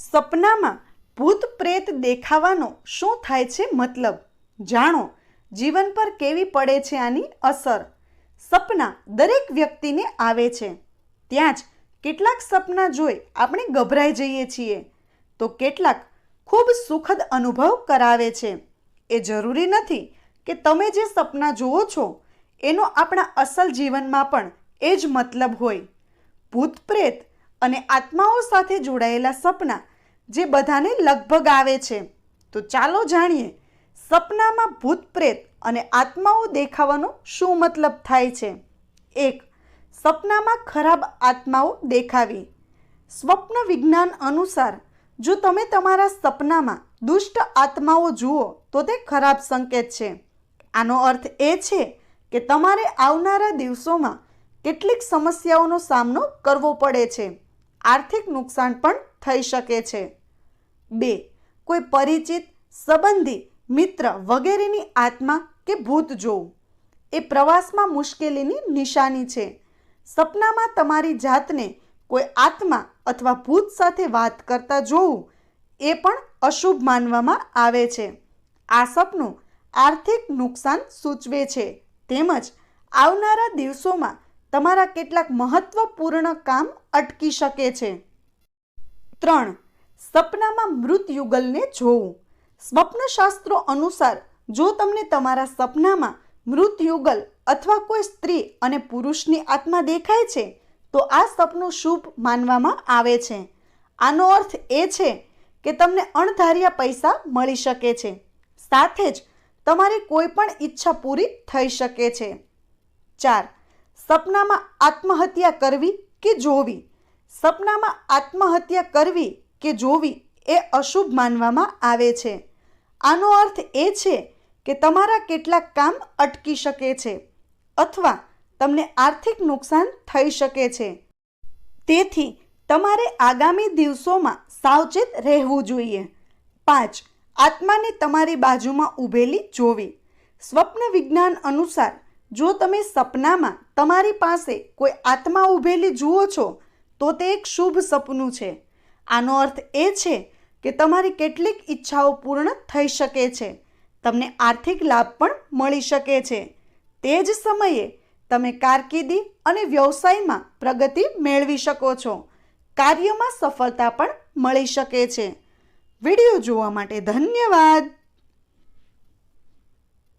સપનામાં ભૂત પ્રેત દેખાવાનો શું થાય છે મતલબ? જાણો, જીવન પર કેવી પડે છે આની અસર? સપના દરેક વ્યક્તિને આવે છે. ત્યાં જ કેટલાક સપના જોઈ આપણે ગભરાઈ જઈએ છીએ. તો કેટલાક ખૂબ સુખદ અનુભવ કરાવે છે. એ જરૂરી નથી કે તમે જે સપના જુઓ છો, એનો આપણા અસલ જીવનમાં પણ એ જ મતલબ હોય. ભૂત પ્રેત અને આત્માઓ સાથે જોડાયેલા સપના જે બધાને લગભગ આવે છે. તો ચાલો જાણીએ, સપનામાં ભૂત પ્રેત અને આત્માઓ દેખાવાનો શું મતલબ થાય છે? એક, સપનામાં ખરાબ આત્માઓ દેખાવી. સ્વપ્ન વિજ્ઞાન અનુસાર, જો તમે તમારા સપનામાં દુષ્ટ આત્માઓ જુઓ, તો તે ખરાબ સંકેત છે. આનો અર્થ એ છે કે તમારે આવનારા દિવસોમાં કેટલીક સમસ્યાઓનો સામનો કરવો પડે છે. આર્થિક નુકસાન પણ થઈ શકે છે. બે. કોઈ પરિચિત, સંબંધી, મિત્ર વગેરેની આત્મા કે ભૂત જોવું. એ પ્રવાસમાં મુશ્કેલીની નિશાની છે. સપનામાં તમારી જાતને કોઈ આત્મા અથવા ભૂત સાથે વાત કરતા જોવું એ પણ અશુભ માનવામાં આવે છે. આ સપનું આર્થિક નુકસાન સૂચવે છે. તેમજ આવનારા દિવસોમાં તમારા કેટલાક મહત્વપૂર્ણ કામ અટકી શકે છે. ત્રણ. સપનામાં મૃત યુગલને જોવું. સ્વપ્નશાસ્ત્રો અનુસાર, જો તમને તમારા સપનામાં મૃત યુગલ અથવા કોઈ સ્ત્રી અને પુરુષની આત્મા દેખાય છે, તો આ સપનું શુભ માનવામાં આવે છે. આનો અર્થ એ છે કે તમને અણધાર્યા પૈસા મળી શકે છે. સાથે જ, તમારી કોઈ પણ ઈચ્છા પૂરી થઈ શકે છે. ચાર, સપનામાં આત્મહત્યા કરવી કે જોવી? સપનામાં આત્મહત્યા કરવી કે જોવી એ અશુભ માનવામાં આવે છે. આનો અર્થ એ છે કે તમારા કેટલાક કામ અટકી શકે છે અથવા તમને આર્થિક નુકસાન થઈ શકે છે. તેથી, તમારે આગામી દિવસોમાં સાવચેત રહેવું જોઈએ. પાંચ, આત્માને તમારી બાજુમાં ઊભેલી જોવી. સ્વપ્ન વિજ્ઞાન અનુસાર, જો તમે સપનામાં તમારી પાસે કોઈ આત્મા ઊભેલી જુઓ છો, તો તે એક શુભ સપનું છે. આનો અર્થ એ છે કે તમારી કેટલીક ઈચ્છાઓ પૂર્ણ થઈ શકે છે. તમને આર્થિક લાભ પણ મળી શકે છે. તે જ સમયે તમે કારકિર્દી અને વ્યવસાયમાં પ્રગતિ મેળવી શકો છો. કાર્યમાં સફળતા પણ મળી શકે છે. વીડિયો જોવા માટે ધન્યવાદ!